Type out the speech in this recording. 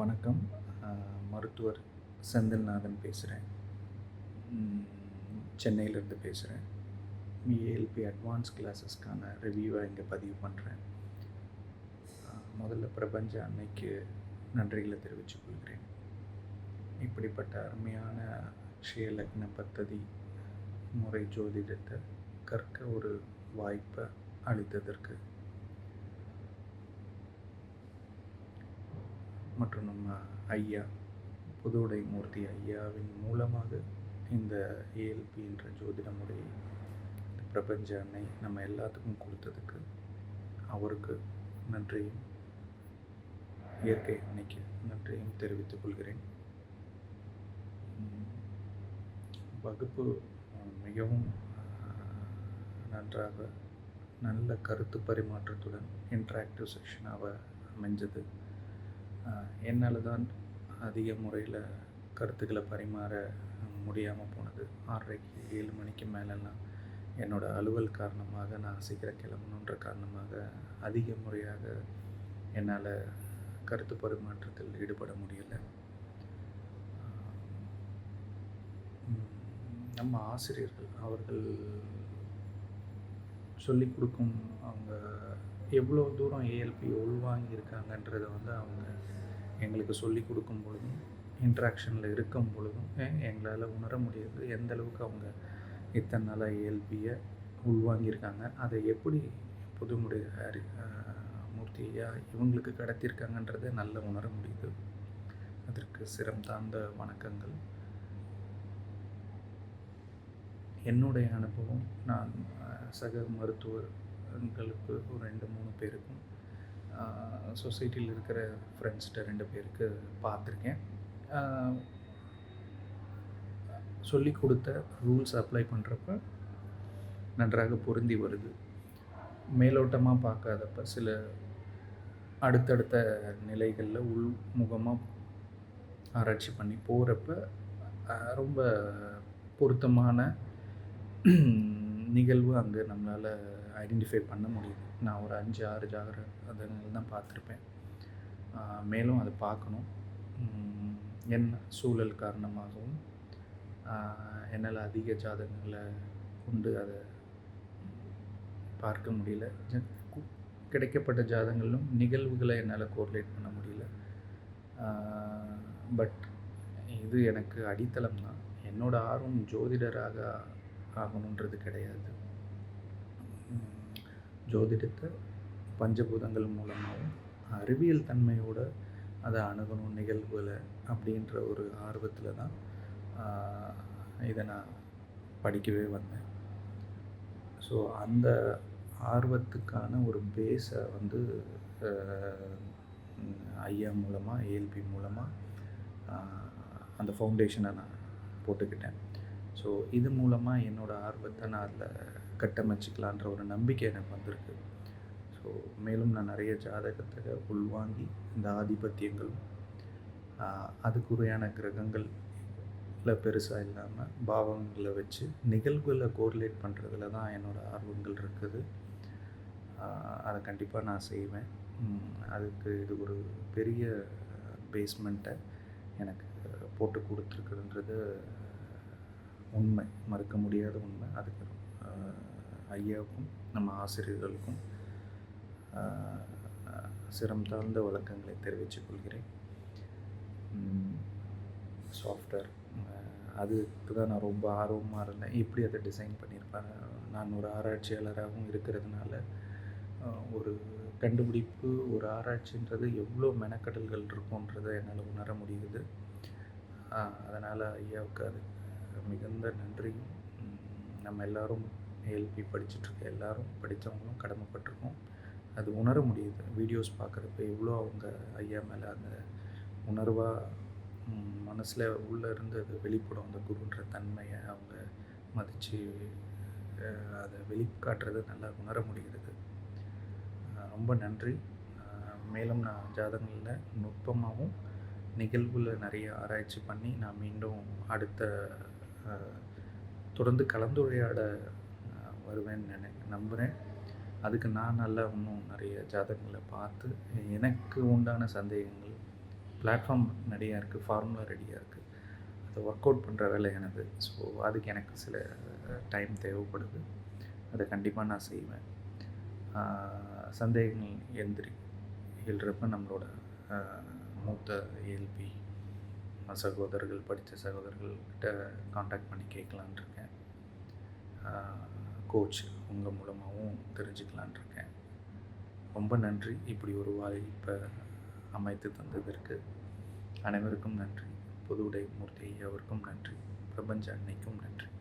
வணக்கம். மருத்துவர் செந்தில்நாதன் பேசுகிறேன் சென்னையிலேருந்து பேசுகிறேன் ஏஎல்பி அட்வான்ஸ் கிளாஸஸ்க்கான ரிவ்யூவை இங்கே பதிவு பண்ணுறேன் முதல்ல பிரபஞ்ச அன்னைக்கு நன்றிகளை தெரிவித்துக் கொள்கிறேன். இப்படிப்பட்ட அருமையான ஸ்ரீலக்ன பத்ததி முறை ஜோதிடத்தை கற்க ஒரு வாய்ப்பை அளித்ததற்கு மற்றும் நம்ம ஐயா புதுவுடை மூர்த்தி ஐயாவின் மூலமாக இந்த ஏஎல்பி என்ற ஜோதிட முறையை இந்த பிரபஞ்ச அன்னை நம்ம எல்லாத்துக்கும் கொடுத்ததுக்கு அவருக்கு நன்றியும் இயற்கை அன்னைக்கு நன்றியும் தெரிவித்துக் கொள்கிறேன். வகுப்பு மிகவும் நன்றாக நல்ல கருத்து பரிமாற்றத்துடன் இன்ட்ராக்டிவ் செக்ஷனாக அமைஞ்சது. என்னால் தான் அதிக முறையில் கருத்துக்களை பரிமாற முடியாமல் போனது. ஆறரைக்கு ஏழு மணிக்கு மேலெல்லாம் என்னோடய அலுவல் காரணமாக நான் சீக்கிரம் கிளம்பணுன்ற காரணமாக அதிக முறையாக என்னால் கருத்து பரிமாற்றத்தில் ஈடுபட முடியலை. நம்ம ஆசிரியர்கள் அவர்கள் சொல்லிக் கொடுக்கும் அவங்க எவ்வளோ தூரம் ஏஎல்பி உள்வாங்கியிருக்காங்கன்றதை வந்து அவங்க எங்களுக்கு சொல்லிக் கொடுக்கும் பொழுதும் இன்ட்ராக்ஷனில் இருக்கும் பொழுதும் எங்களால் உணர முடியுது எந்த அளவுக்கு அவங்க இத்தனை நாளாக ஏஎல்பியை உள்வாங்கியிருக்காங்க அதை எப்படி புதுமுறை அறி மூர்த்தியா இவங்களுக்கு கடத்தியிருக்காங்கன்றதை நல்லா உணர முடியுது. அதற்கு சிரம் தாழ்ந்த வணக்கங்கள். என்னுடைய அனுபவம் நான் சக மருத்துவர் மருத்துவர்களுக்கு ஒரு ரெண்டு மூணு பேருக்கும் சொசைட்டியில் இருக்கிற ஃப்ரெண்ட்ஸ்கிட்ட ரெண்டு பேருக்கு பார்த்துருக்கேன். சொல்லி கொடுத்த ரூல்ஸ் அப்ளை பண்ணுறப்ப நன்றாக பொருந்தி வருது. மேலோட்டமாக பார்க்காதப்ப சில அடுத்தடுத்த நிலைகளில் உள்முகமாக ஆராய்ச்சி பண்ணி போகிறப்ப ரொம்ப பொருத்தமான நிகழ்வு அங்கே நம்மளால் ஐடென்டிஃபை பண்ண முடியுது. நான் ஒரு அஞ்சு ஆறு ஜாகிரதங்கள் தான் பார்த்துருப்பேன். மேலும் அதை பார்க்கணும். என்ன சூழல் காரணமாகவும் என்னால் அதிக ஜாதகங்களை கொண்டு அதை பார்க்க முடியல. கிடைக்கப்பட்ட ஜாதகங்களும் நிகழ்வுகளை என்னால் கோர்லேட் பண்ண முடியல. பட் இது எனக்கு அடித்தளம் தான் என்னோடய ஆர்வம் ஜோதிடராக ஆகணுன்றது கிடையாது. ஜோதிடத்தை பஞ்சபூதங்கள் மூலமாகவும் அறிவியல் தன்மையோடு அதை அணுகணும் நிகழ்வுகளை அப்படின்ற ஒரு ஆர்வத்தில் தான் இதை நான் படிக்கவே வந்தேன். ஸோ அந்த ஆர்வத்துக்கான ஒரு பேஸை வந்து ஐயா மூலமாக ஏஎல்பி மூலமாக அந்த ஃபவுண்டேஷனை நான் போட்டுக்கிட்டேன். ஸோ இது மூலமாக என்னோடய ஆர்வத்தை நான் அதில் கட்டமைச்சிக்கலான்ற ஒரு நம்பிக்கை எனக்கு வந்திருக்கு. ஸோ மேலும் நான் நிறைய ஜாதகத்தை உள்வாங்கி இந்த ஆதிபத்தியங்களும் அதுக்குறையான கிரகங்களில் பெருசாக இல்லாமல் பாவங்களை வச்சு நிகழ்வுகளை கோரிலேட் பண்ணுறதுல தான் என்னோடய ஆர்வங்கள் இருக்குது. அதை கண்டிப்பாக நான் செய்வேன். அதுக்கு இது ஒரு பெரிய பேஸ்மெண்ட்டை எனக்கு போட்டு கொடுத்துருக்குதுன்றது உண்மை. மறுக்க முடியாத உண்மை. அதுக்கு ஐயாவுக்கும் நம்ம ஆசிரியர்களுக்கும் சிரம் தாழ்ந்த வழக்கங்களை தெரிவித்துக் கொள்கிறேன். சாஃப்ட்வேர் அதுக்கு தான் நான் ரொம்ப ஆர்வமாக இருந்தேன். எப்படி அதை டிசைன் பண்ணியிருப்பாங்க? நான் ஒரு ஆராய்ச்சியாளராகவும் இருக்கிறதுனால ஒரு கண்டுபிடிப்பு ஒரு ஆராய்ச்சின்றது எவ்வளோ மெனக்கடல்கள் இருக்குன்றதை என்னால் உணர முடியுது. அதனால் ஐயாவுக்கு அது மிகுந்த நன்றியும் நம்ம எல்லோரும் ஏஎல்பி படிச்சுட்ருக்க எல்லோரும் படித்தவங்களும் கடமைப்பட்டிருக்கோம். அது உணர முடியுது. வீடியோஸ் பார்க்குறப்ப எவ்வளோ அவங்க ஐயா மேலே அந்த உணர்வாக மனசில் உள்ளே இருந்து அது வெளிப்படும். அந்த குருன்ற தன்மையை அவங்க மதித்து அதை வெளிக்காட்டுறது நல்லா உணர முடிகிறது. ரொம்ப நன்றி. மேலும் நான் ஜாதகங்களில் நுட்பமாகவும் நிகழ்வில் நிறைய ஆராய்ச்சி பண்ணி நான் மீண்டும் அடுத்த தொடர்ந்து கலந்துரையாட வருவேன்னு நினை நம்புகிறேன் அதுக்கு நான் நல்லா இன்னும் நிறைய ஜாதகங்களை பார்த்து எனக்கு உண்டான சந்தேகங்கள் பிளாட்ஃபார்ம் நிறையா இருக்குது ஃபார்முலா ரெடியாக இருக்குது அதை ஒர்க் அவுட் பண்ணுற வேலை எனது. ஸோ அதுக்கு எனக்கு சில டைம் தேவைப்படுது. அதை கண்டிப்பாக நான் செய்வேன். சந்தேகங்கள் எந்திரி எழுறப்ப நம்மளோட மூத்த எல்பி சகோதரர்கள் படித்த சகோதரர்கள்கிட்ட காண்டாக்ட் பண்ணி கேட்கலான் இருக்கேன். கோச் உங்கள் மூலமாகவும் தெரிஞ்சுக்கலான் இருக்கேன். ரொம்ப நன்றி. இப்படி ஒரு வாய்ப்பை அமைத்து தந்ததற்கு. அனைவருக்கும் நன்றி. புதுவுடை மூர்த்தி ஐயாவிற்கும் நன்றி. பிரபஞ்ச அன்னைக்கும் நன்றி.